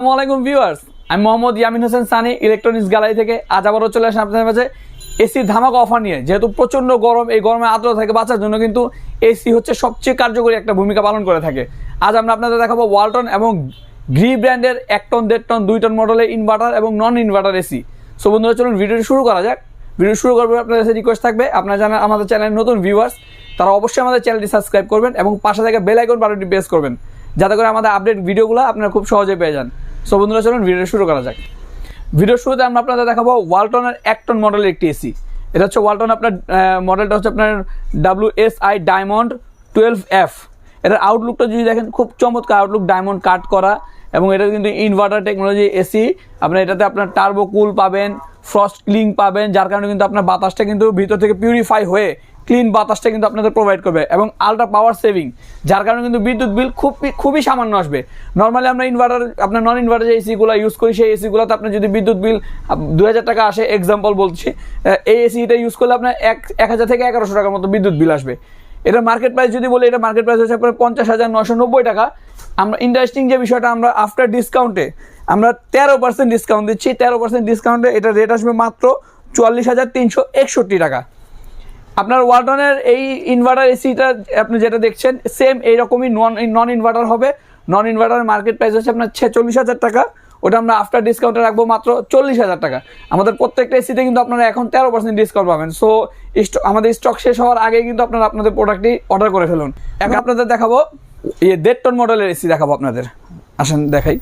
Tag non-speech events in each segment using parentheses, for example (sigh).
আসসালামু আলাইকুম ভিউয়ার্স। আমি মোহাম্মদ ইয়ামিন হোসেন সানি ইলেকট্রনিক্স গ্যালারি থেকে আজ আবারও চলে আসেন আপনাদের মাঝে এসির ধামাক অফার নিয়ে। যেহেতু প্রচণ্ড গরম, এই গরমে আদ্র থেকে বাঁচার জন্য কিন্তু এসি হচ্ছে সবচেয়ে কার্যকরী একটা ভূমিকা পালন করে থাকে। আজ আমরা আপনাদের দেখাবো ওয়ালটন এবং গ্রি ব্র্যান্ডের এক টন দেড় টন দুই টন মডেলের ইনভার্টার এবং নন ইনভার্টার এসি সো বন্ধুরা, চলুন ভিডিওটি শুরু করা যাক। ভিডিও শুরু করবে আপনাদের কাছে রিকোয়েস্ট থাকবে, আপনারা জানেন আমাদের চ্যানেলের নতুন ভিউয়ার্স তারা অবশ্যই আমাদের চ্যানেলটি সাবস্ক্রাইব করবেন এবং পাশে থেকে বেল আইকন বাটনটি প্রেস করবেন। যাতে করে আমাদের আপডেট ভিডিওগুলো আপনারা খুব সহজে পেয়ে যান। সো বন্ধুরা, চলুন ভিডিও শুরু করা যাক। ভিডিওর শুরুতে আমরা আপনাদের দেখাবো ওয়ালটনের এক টন মডেলের একটি এসি। এটা হচ্ছে ওয়ালটন আপনার মডেলটা হচ্ছে আপনার W S I diamond twelve F. এটার আউটলুকটা যদি দেখেন, খুব চমৎকার আউটলুক ডায়মন্ড কাট করা, এবং এটা কিন্তু ইনভার্টার টেকনোলজি এসি আপনার এটাতে আপনার টার্বো কুল পাবেন ফ্রস্ট ক্লিং পাবেন, যার কারণে কিন্তু আপনার বাতাসটা কিন্তু ভিতর থেকে পিউরিফাই হয়ে ক্লিন বাতাসটা কিন্তু আপনাদের প্রোভাইড করবে এবং আলট্রা পাওয়ার সেভিং যার কারণে কিন্তু বিদ্যুৎ বিল খুব খুবই সামান্য আসবে। নর্মালি আমরা ইনভার্টার আপনার নন ইনভার্টার যে এসিগুলো ইউজ করি, সেই এসিগুলোতে আপনার যদি বিদ্যুৎ বিল দু হাজার টাকা আসে এক্সাম্পল বলছি এই এসিটা ইউজ করলে আপনার এক এক হাজার থেকে এগারোশো টাকার মতো বিদ্যুৎ বিল আসবে। এটা মার্কেট প্রাইস যদি বলি, এটা মার্কেট প্রাইস হচ্ছে আপনার পঞ্চাশ হাজার নশো নব্বই টাকা। আমরা ইন্টারেস্টিং যে বিষয়টা, আমরা আফটার ডিসকাউন্টে আমরা তেরো পার্সেন্ট ডিসকাউন্ট দিচ্ছি, তেরো পার্সেন্ট ডিসকাউন্টে এটা রেট আসবে মাত্র চুয়াল্লিশ হাজার তিনশো একষট্টি টাকা। আপনার ওয়ালটনের এই ইনভার্টার এসিটা আপনি যেটা দেখছেন সেম এইরকমই নন নন ইনভার্টার হবে। নন ইনভার্টার মার্কেট প্রাইস হচ্ছে আপনার ছেচল্লিশ হাজার টাকা। ওটা আমরা আফটার ডিসকাউন্টে রাখব মাত্র চল্লিশ হাজার টাকা। আমাদের প্রত্যেকটা এসিতে কিন্তু আপনারা এখন তেরো পার্সেন্ট ডিসকাউন্ট পাবেন। সো আমাদের স্টক শেষ হওয়ার আগেই কিন্তু আপনারা আপনাদের প্রোডাক্টটি অর্ডার করে ফেলুন। এখন আপনাদের দেখাবো ইয়ে দেড় টন মডেলের এসি দেখাবো আপনাদের। আসেন দেখাই।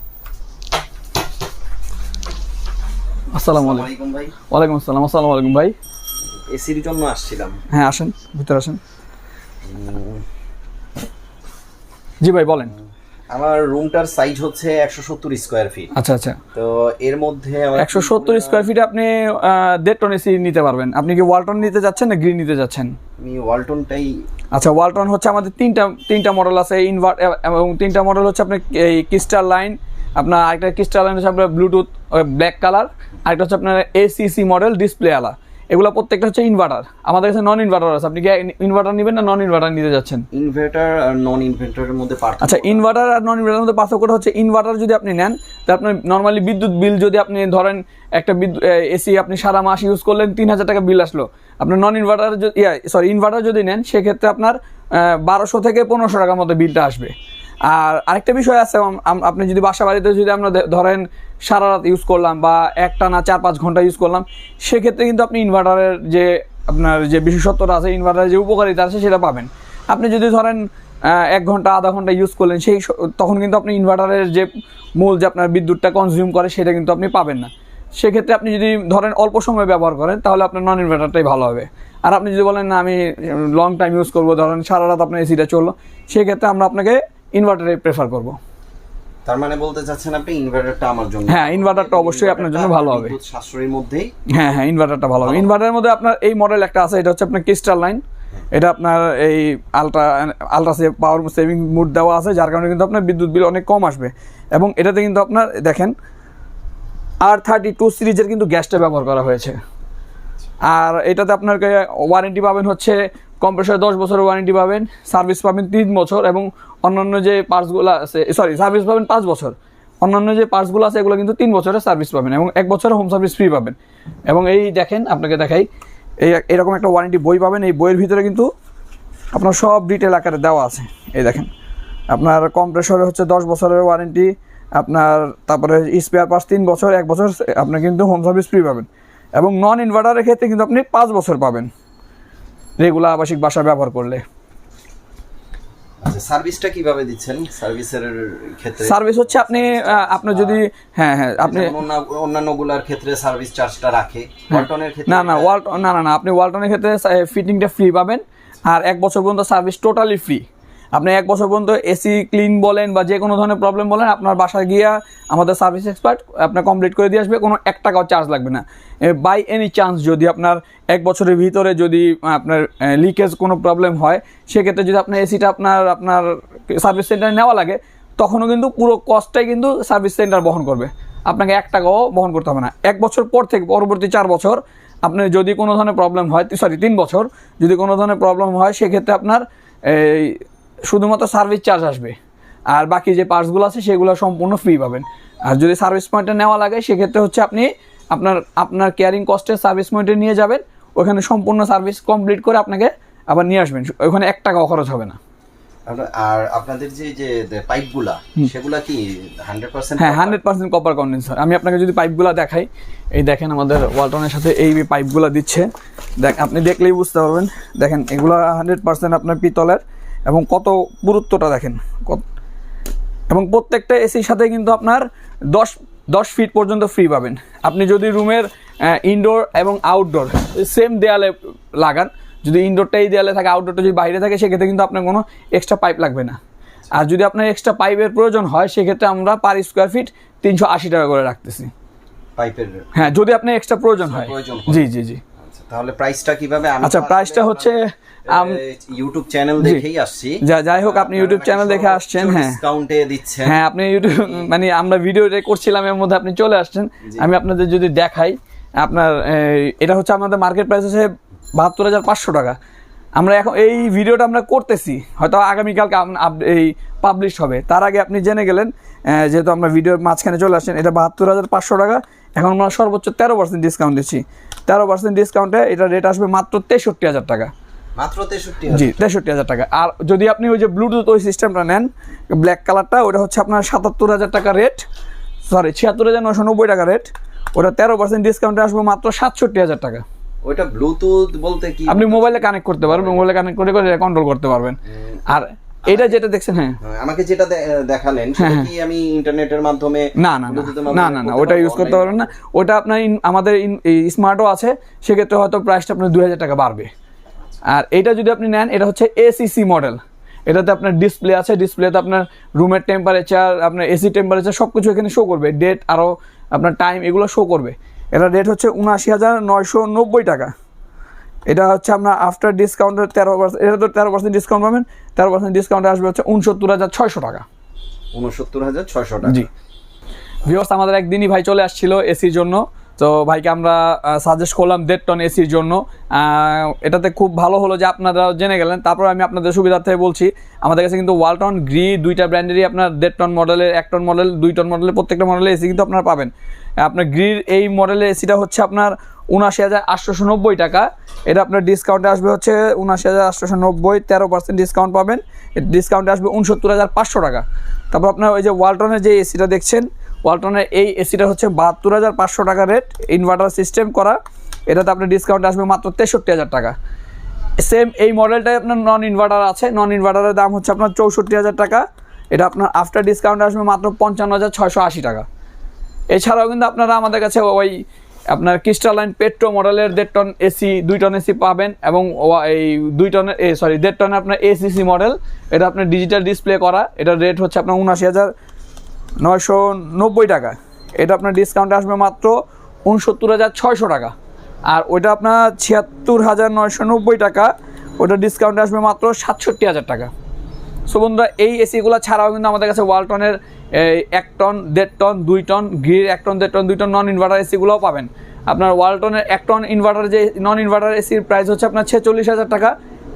আসসালামু আলাইকুম। আলাইকুম ভাই। ওয়ালাইকুম আসসালাম। আসসালামু আলাইকুম ভাই। এসির জন্য আসছিলাম। হ্যাঁ আসেন ভিতরে আসেন। জি ভাই বলেন। আমার রুমটার সাইজ হচ্ছে একশো সত্তর স্কোয়ার ফিট আচ্ছা আচ্ছা। তো এর মধ্যে আমার একশো সত্তর স্কোয়ার ফিটে আপনি দেড় টন এসি নিতে পারবেন। আপনি কি ওয়ালটন নিতে যাচ্ছেন না গ্রিন নিতে যাচ্ছেন? আমি ওয়ালটনটাই আচ্ছা ওয়ালটন হচ্ছে আমাদের তিনটা তিনটা মডেল আছে ইনভার্ট এবং তিনটা মডেল হচ্ছে আপনার এই ক্রিস্টাল লাইন আপনার আরেকটা ক্রিস্টাল লাইন হচ্ছে আপনার ব্লুটুথ ব্ল্যাক কালার আরেকটা হচ্ছে আপনার এসিসি মডেল ডিসপ্লে আলা। এগুলো প্রত্যেকটা হচ্ছে ইনভার্টার আমাদের কাছে নন ইনভার্টার আছে। আপনি কি ইনভার্টার নেবেন না নন ইনভার্টার নিতে যাচ্ছেন? ইনভার্টার আর নন ইনভার্টারের মধ্যে পার্থক্য আচ্ছা ইনভার্টার আর নন ইনভার্টারের মধ্যে পার্থক্যটা হচ্ছে ইনভার্টার যদি আপনি নেন তো আপনার নর্মালি বিদ্যুৎ বিল যদি আপনি ধরেন একটা বিদ্যুৎ এসি আপনি সারা মাস ইউজ করলেন তিন হাজার টাকা বিল আসলো। আপনার নন ইনভার্টার সরি ইনভার্টার যদি নেন সেক্ষেত্রে আপনার বারোশো থেকে পনেরোশো টাকার মতো বিলটা আসবে। আর আরেকটা বিষয় আছে আপনি যদি বাসা বাড়িতে যদি আমরা ধরেন সারা রাত ইউজ করলাম বা একটা না চার পাঁচ ঘণ্টা ইউজ করলাম, সেক্ষেত্রে কিন্তু আপনি ইনভার্টারের যে আপনার যে বিশেষত্বটা আছে ইনভার্টারের যে উপকারিতা আছে, সেটা পাবেন। আপনি যদি ধরেন এক ঘণ্টা, আধা ঘণ্টা ইউজ করলেন, সেই তখন কিন্তু আপনি ইনভার্টারের যে মূল যে আপনার বিদ্যুৎটা কনজিউম করে, সেটা কিন্তু আপনি পাবেন না। সেক্ষেত্রে আপনি যদি ধরেন অল্প সময় ব্যবহার করেন, তাহলে আপনার নন ইনভার্টারটাই ভালো হবে। আর আপনি যদি বলেন, না, আমি লং টাইম ইউজ করব। ধরেন সারা রাত আপনার এসিটা চলল, সেক্ষেত্রে আমরা আপনাকে ইনভার্টারে প্রেফার করব। তার মানে বলতে চাচ্ছেন আপনি ইনভার্টারটা আমার জন্য হ্যাঁ, ইনভার্টারটা অবশ্যই আপনার জন্য ভালো হবে। সাশ্রয়ীর মধ্যেই। হ্যাঁ হ্যাঁ ইনভার্টারটা ভালো হবে। ইনভার্টারের মধ্যে আপনার এই মডেল একটা আছে এটা হচ্ছে আপনার ক্রিস্টাল লাইন এটা আপনার এই ultra ultra save power saving mode দেওয়া আছে যার কারণে কিন্তু আপনার বিদ্যুৎ বিল অনেক কম আসবে। এবং এটাতে কিন্তু আপনার দেখেন আর থার্টি টু সিরিজের কিন্তু গ্যাসটা ব্যবহার করা হয়েছে। আর এটাতে আপনার ওয়ারেন্টি পাবেন হচ্ছে কম্প্রেসার দশ বছরের ওয়ারেন্টি পাবেন সার্ভিস পাবেন তিন বছর এবং অন্যান্য যে পার্টসগুলো আছে সরি সার্ভিস পাবেন পাঁচ বছর। অন্যান্য যে পার্টসগুলো আছে, এগুলো কিন্তু তিন বছরের সার্ভিস পাবেন এবং এক বছরের হোম সার্ভিস ফ্রি পাবেন। এবং এই দেখেন, আপনাকে দেখাই, এই এরকম একটা ওয়ারেন্টি বই পাবেন, এই বইয়ের ভিতরে কিন্তু আপনার সব ডিটেল আকারে দেওয়া আছে। এই দেখেন, আপনার কম্প্রেসরে হচ্ছে দশ বছরের ওয়ারেন্টি আপনার তারপরে স্পেয়ার পার্টস তিন বছর, এক বছর, আপনি কিন্তু হোম সার্ভিস ফ্রি পাবেন। এবং নন ইনভার্টারের ক্ষেত্রে কিন্তু আপনি পাঁচ বছর পাবেন। রেগুলার আবাসিক বাসা ব্যবহার করলে। আচ্ছা সার্ভিসটা কীভাবে দিচ্ছেন? সার্ভিসের ক্ষেত্রে? সার্ভিস হচ্ছে আপনি আপনি যদি হ্যাঁ হ্যাঁ আপনি অন্যান্যগুলার ক্ষেত্রে সার্ভিস চার্জটা রাখে। ওয়ালটনের ক্ষেত্রে না না ওয়াল না না না আপনি ওয়ালটনের ক্ষেত্রে ফিটিংটা ফ্রি পাবেন। আর এক বছর পর্যন্ত সার্ভিস টোটালি ফ্রি আপনি এক বছর পর্যন্ত এসি ক্লিন বলেন বা যে কোনো ধরনের প্রবলেম বলেন, আপনার বাসায় গিয়ে আমাদের সার্ভিস এক্সপার্ট আপনার কমপ্লিট করে দিয়ে আসবে, কোনো এক টাকাও চার্জ লাগবে না। বাই এনি চান্স যদি আপনার এক বছরের ভিতরে যদি আপনার লিকেজ কোনো প্রবলেম হয়, সেক্ষেত্রে যদি আপনার এসিটা আপনার আপনার সার্ভিস সেন্টারে নেওয়া লাগে, তখনও কিন্তু পুরো কস্টটাই কিন্তু সার্ভিস সেন্টার বহন করবে। আপনাকে এক টাকাও বহন করতে হবে না। এক বছর পর থেকে, পরবর্তী চার বছর আপনার যদি কোনো ধরনের প্রবলেম হয় সরি তিন বছর যদি কোনো ধরনের প্রবলেম হয়, সেক্ষেত্রে আপনার, এই শুধুমাত্র সার্ভিস চার্জ আসবে। আর বাকি যে পার্টসগুলো আছে সেগুলো সম্পূর্ণ ফ্রি পাবেন। আর যদি সার্ভিস পয়েন্টটা নেওয়া লাগে সেক্ষেত্রে হচ্ছে আপনি আপনার আপনার কেয়ারিং কস্টে সার্ভিস পয়েন্টে নিয়ে যাবেন। ওখানে সম্পূর্ণ সার্ভিস কমপ্লিট করে আপনাকে আবার নিয়ে আসবেন। ওখানে এক টাকাও খরচ হবে না। আর আপনাদের যে যে পাইপগুলা সেগুলা কি হান্ড্রেড পার্সেন্ট হ্যাঁ হান্ড্রেড পার্সেন্ট কপার কন্ডেন্সার আমি আপনাকে যদি পাইপগুলো দেখাই এই দেখেন আমাদের ওয়ালটনের সাথে এই পাইপগুলো দিচ্ছে। দেখ আপনি দেখলেই বুঝতে পারবেন। দেখেন এগুলো হান্ড্রেড পার্সেন্ট আপনার পিতলের। এবং কত গুরুত্বটা দেখেন কত- এবং প্রত্যেকটা এসির সাথে কিন্তু আপনার দশ দশ ফিট পর্যন্ত ফ্রি পাবেন। আপনি যদি রুমের ইনডোর এবং আউটডোর সেম দেয়ালে লাগান যদি ইনডোরটা এই দেয়ালে থাকে আউটডোরটা যদি বাইরে থাকে সেক্ষেত্রে কিন্তু আপনার কোনো এক্সট্রা পাইপ লাগবে না। আর যদি আপনার এক্সট্রা পাইপের প্রয়োজন হয় সেক্ষেত্রে আমরা পার স্কোয়ার ফিট তিনশো আশি টাকা করে রাখতেছি। পাইপের হ্যাঁ যদি আপনার এক্সট্রা প্রয়োজন হয়। জি জি জি। তাহলে প্রাইসটা কীভাবে আচ্ছা প্রাইসটা হচ্ছে ইউটিউব চ্যানেল দেখেই আসছি। যা যাই হোক আপনি ইউটিউব চ্যানেল দেখে আসছেন হ্যাঁ। ডিসকাউন্টে দিচ্ছেন। হ্যাঁ আপনি ইউটিউব মানে আমরা ভিডিও করছিলাম এর মধ্যে আপনি চলে আসছেন। আমি আপনাদের যদি দেখাই আপনার এটা হচ্ছে আমাদের মার্কেট প্রাইস হচ্ছে বাহাত্তর হাজার পাঁচশো টাকা। আমরা এখন এই ভিডিওটা আমরা করতেছি হয়তো আগামীকালকে এই পাবলিশ হবে। তার আগে আপনি জেনে গেলেন যেহেতু আমরা ভিডিওর মাঝখানে চলে আসছেন এটা বাহাত্তর হাজার পাঁচশো টাকা। এখন আমরা সর্বোচ্চ তেরো পার্সেন্ট ডিসকাউন্ট দিচ্ছি। তেরো পার্সেন্ট ডিসকাউন্টে এটা রেট আসবে মাত্র তেষট্টি হাজার টাকা। মাত্র তেষট্টি জি তেষট্টি হাজার টাকা। আর যদি আপনি ওই যে ব্লুটুথ ওই সিস্টেমটা নেন ব্ল্যাক কালারটা ওটা হচ্ছে আপনার সাতাত্তর হাজার টাকা রেট সরি ছিয়াত্তর হাজার নশো নব্বই টাকা রেট ওটা তেরো পার্সেন্ট ডিসকাউন্টে আসবে মাত্র সাতষট্টি হাজার টাকা। ওইটা ব্লুটুথ বলতে কি? আপনি মোবাইলে কানেক্ট করতে পারবেন মোবাইলে কানেক্ট করে করে কন্ট্রোল করতে পারবেন। আর এটা যেটা দেখছেন হ্যাঁ। হ্যাঁ, আমাকে যেটা দেখালেন সেটা কি আমি ইন্টারনেটের মাধ্যমে না না না। না না ওটা ইউজ করতে? পারবেন না। ওটা আপনার আমাদের স্মার্টও আছে সেক্ষেত্রে হয়তো প্রাইসটা আপনার দুই হাজার টাকা বাড়বে। আর এটা যদি আপনি নেন এটা হচ্ছে এসিসি মডেল এটাতে আপনার ডিসপ্লে আছে ডিসপ্লেতে আপনার রুমের টেম্পারেচার আপনার এসি টেম্পারেচার সব কিছু এখানে শো করবে। ডেট আরও আপনার টাইম এগুলো শো করবে। এটা রেট হচ্ছে উনআশি হাজার নয়শো নব্বই টাকা। এটা হচ্ছে আপনার আফটার ডিসকাউন্টের তেরো পার্সেন্ট এটা তো তেরো পার্সেন্ট ডিসকাউন্ট পাবেন। তেরো পার্সেন্ট ডিসকাউন্ট আসবে হচ্ছে উনসত্তর হাজার ছয়শো টাকা। উনসত্তর হাজার ছয়শো টাকা। জি। ভিওর্স আমাদের একদিনই ভাই চলে আসছিল এসির জন্য। তো ভাইকে আমরা সাজেস্ট করলাম দেড় টন এসির জন্য। এটাতে খুব ভালো হলো যে আপনারা জেনে গেলেন। তারপর আমি আপনাদের সুবিধার্থে বলছি, আমাদের কাছে কিন্তু ওয়ালটন গ্রি দুইটা ব্র্যান্ডেরই আপনার দেড় টন মডেলের এক টন মডেল দুই টন মডেলের প্রত্যেকটা মডেলের এসি কিন্তু আপনারা পাবেন। আপনার গ্রির এই মডেলের এসিটা হচ্ছে আপনার উনাশি হাজার আটশোশো নব্বই টাকা। এটা আপনার ডিসকাউন্টে আসবে হচ্ছে উনাশি হাজার আটশোশো নব্বই, তেরো পার্সেন্ট ডিসকাউন্ট পাবেন। ডিসকাউন্টে আসবে উনসত্তর হাজার পাঁচশো টাকা। তারপর আপনার ওই যে ওয়ালটনের যে এসিটা দেখছেন ওয়ালটনের এই এসিটা হচ্ছে বাহাত্তর হাজার পাঁচশো টাকা রেট ইনভার্টার সিস্টেম করা। এটাতে আপনার ডিসকাউন্ট আসবে মাত্র তেষট্টি হাজার টাকা। সেম এই মডেলটাই আপনার নন ইনভার্টার আছে। নন ইনভার্টারের দাম হচ্ছে আপনার চৌষট্টি হাজার টাকা। এটা আপনার আফটার ডিসকাউন্ট আসবে মাত্র পঞ্চান্ন হাজার ছয়শো আশি টাকা। এছাড়াও কিন্তু আপনারা আমাদের কাছে ওই আপনার ক্রিস্টালাইন পেট্রো মডেলের দেড় টন এসি দুই টন এসি পাবেন এবং এই দুই টনের সরি দেড় টনের আপনার এসিসি মডেল এটা আপনার ডিজিটাল ডিসপ্লে করা। এটার রেট হচ্ছে আপনার উনআশি হাজার নয়শো নব্বই টাকা। এটা আপনার ডিসকাউন্টে আসবে মাত্র উনসত্তর হাজার ছয়শো টাকা। আর ওইটা আপনার ছিয়াত্তর হাজার নয়শো নব্বই টাকা। ওটা ডিসকাউন্টে আসবে মাত্র সাতষট্টি হাজার টাকা। সো বন্ধুরা, এই এসিগুলো ছাড়াও কিন্তু আমাদের কাছে ওয়ালটনের এক টন দেড় টন দুই টন গ্রির এক টন দেড় টন দুই টন নন ইনভার্টার এসিগুলোও পাবেন। আপনার ওয়ালটনের এক টন ইনভার্টার যে নন ইনভার্টার এসির প্রাইস হচ্ছে আপনার ছেচল্লিশ হাজার টাকা।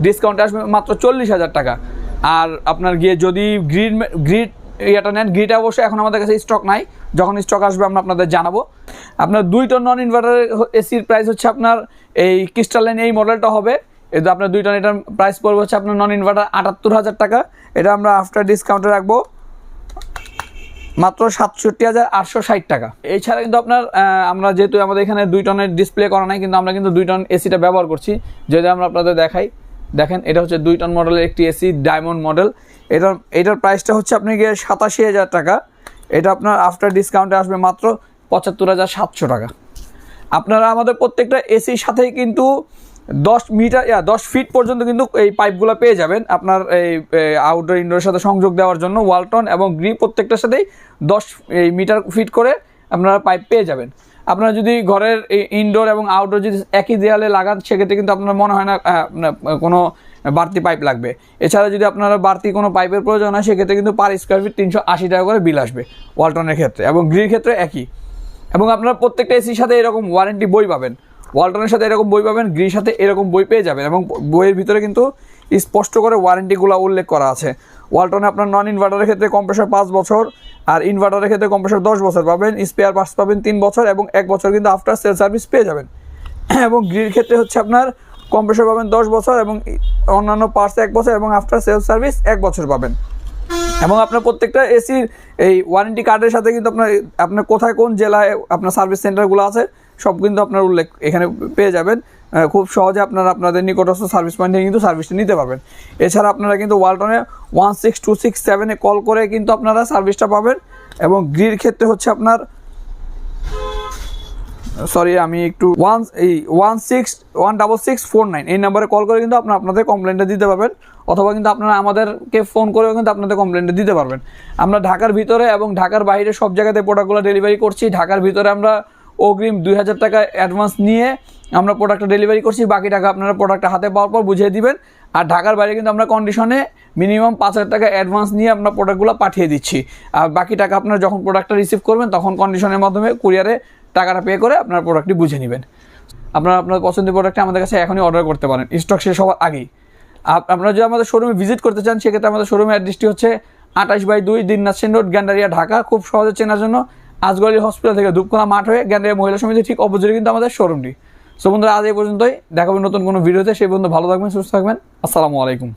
ডিসকাউন্ট আসবে মাত্র চল্লিশ হাজার টাকা। আর আপনার গিয়ে যদি গ্রিড গ্রিড ইয়েটা নেন গ্রিড অবশ্যই এখন আমাদের কাছে স্টক নাই। যখন স্টক আসবে আমরা আপনাদের জানাব। আপনার দুই টন নন ইনভার্টার এসির প্রাইস হচ্ছে আপনার এই ক্রিস্টালাইন এই মডেলটা হবে। এটা আপনার দুই টন এটার প্রাইস পড়বে হচ্ছে আপনার নন ইনভার্টার আটাত্তর হাজার টাকা। এটা আমরা আফটার ডিসকাউন্টে রাখব। মাত্র সাতষট্টি হাজার আটশো ষাট টাকা। এছাড়া কিন্তু আপনার আমরা যেহেতু আমাদের এখানে দুই টনের ডিসপ্লে করা নাই, কিন্তু আমরা কিন্তু দুই টন এসিটা ব্যবহার করছি। যদি আমরা আপনাদের দেখাই। দেখেন, এটা হচ্ছে দুই টন মডেলের একটি এসি ডায়মন্ড মডেল এটার এটার প্রাইসটা হচ্ছে আপনি গিয়ে সাতাশি হাজার টাকা। এটা আপনার আফটার ডিসকাউন্টে আসবে মাত্র পঁচাত্তর হাজার সাতশো টাকা। আপনারা আমাদের প্রত্যেকটা এসির সাথেই কিন্তু দশ মিটার, ইয়া, দশ ফিট পর্যন্ত কিন্তু এই পাইপগুলো পেয়ে যাবেন। আপনার এই আউটডোর ইনডোরের সাথে সংযোগ দেওয়ার জন্য ওয়ালটন এবং গ্রি প্রত্যেকটার সাথেই দশ, এই মিটার ফিট করে আপনারা পাইপ পেয়ে যাবেন। আপনারা যদি ঘরের ইনডোর এবং আউটডোর যদি একই দেয়ালে লাগান, সেক্ষেত্রে কিন্তু আপনার মনে হয় না কোনো বাড়তি পাইপ লাগবে। এছাড়া যদি আপনারা বাড়তি কোনো পাইপের প্রয়োজন হয়, সেক্ষেত্রে কিন্তু পার স্কোয়ার ফিট তিনশো আশি টাকা করে বিল আসবে ওয়ালটনের ক্ষেত্রে এবং গ্রির ক্ষেত্রে একই। এবং আপনারা প্রত্যেকটা এসির সাথে এরকম ওয়ারেন্টি বই পাবেন। ওয়ালটনের সাথে এরকম বই পাবেন গ্রির সাথে এরকম বই পেয়ে যাবেন এবং বইয়ের ভিতরে কিন্তু স্পষ্ট করে ওয়ারেন্টিগুলো উল্লেখ করা আছে। ওয়ালটনে আপনার নন ইনভার্টারের ক্ষেত্রে কম্প্রেসর পাঁচ বছর আর ইনভার্টারের ক্ষেত্রে কম্প্রেসর দশ বছর পাবেন স্পেয়ার পার্টস পাবেন তিন বছর এবং এক বছর কিন্তু আফটার সেল সার্ভিস পেয়ে যাবেন। (clears throat) এবং গ্রিল ক্ষেত্রে হচ্ছে আপনার কম্প্রেসর পাবেন দশ বছর এবং অন্যান্য পার্টস এক বছর এবং আফটার সেল সার্ভিস এক বছর পাবেন। এবং আপনার প্রত্যেকটা এসির এই ওয়ারেন্টি কার্ডের সাথে কিন্তু আপনার আপনার কোথায় কোন জেলায় আপনার সার্ভিস সেন্টারগুলো আছে, সব কিন্তু আপনার উল্লেখ এখানে পেয়ে যাবেন। খুব সহজে আপনারা আপনাদের নিকটস্থ সার্ভিস পয়েন্টে কিন্তু সার্ভিসটা নিতে পারবেন। এছাড়া আপনারা কিন্তু ওয়ালটনে ওয়ান সিক্স টু সিক্স সেভেনে কল করে কিন্তু আপনারা সার্ভিসটা পাবেন এবং গ্রির ক্ষেত্রে হচ্ছে আপনার সরি আমি একটু ওয়ান এই one six one double six four nine এই নাম্বারে কল করে কিন্তু আপনারা আপনাদের কমপ্লেনটা দিতে পারবেন, অথবা কিন্তু আপনারা আমাদেরকে ফোন করেও কিন্তু আপনাদের কমপ্লেনটা দিতে পারবেন। আমরা ঢাকার ভিতরে এবং ঢাকার বাইরে সব জায়গাতে প্রোডাক্টগুলো ডেলিভারি করছি, ঢাকার ভিতরে আমরা অগ্রিম দুই হাজার টাকা অ্যাডভান্স নিয়ে আমরা প্রোডাক্টটা ডেলিভারি করছি। বাকি টাকা আপনারা প্রোডাক্টটা হাতে পাওয়ার পর বুঝিয়ে দিবেন। আর ঢাকার বাইরে কিন্তু আমরা কন্ডিশনে মিনিমাম পাঁচ হাজার টাকা অ্যাডভান্স নিয়ে আমরা প্রোডাক্টগুলো পাঠিয়ে দিচ্ছি। আর বাকি টাকা আপনারা যখন প্রোডাক্টটা রিসিভ করবেন, তখন কন্ডিশনের মাধ্যমে কুরিয়ারে টাকাটা পে করে আপনার প্রোডাক্টটি বুঝে নেবেন। আপনারা আপনার পছন্দের প্রোডাক্টটা আমাদের কাছে এখনই অর্ডার করতে পারেন। স্টক শেষ হওয়ার আগেই। আপনারা যদি আমাদের শোরুমে ভিজিট করতে চান, সেক্ষেত্রে আমাদের শোরুমের অ্যাড্রেসটি হচ্ছে আঠাশ বাই দুই দিননাথ সেন রোড, গ্যান্ডারিয়া, ঢাকা। খুব সহজে চেনার জন্য আজগলি হসপিটাল থেকে ধূপকোনা মাঠ হয়ে গ্যান্ডারিয়া মহিলা সমিতি ঠিক অপোজিটে কিন্তু আমাদের শোরুমটি সো বন্ধুরা, আজ এই পর্যন্তই। দেখাবেন নতুন কোনো ভিডিওতে সেই পর্যন্ত ভালো থাকবেন, সুস্থ থাকবেন। আসসালামু আলাইকুম।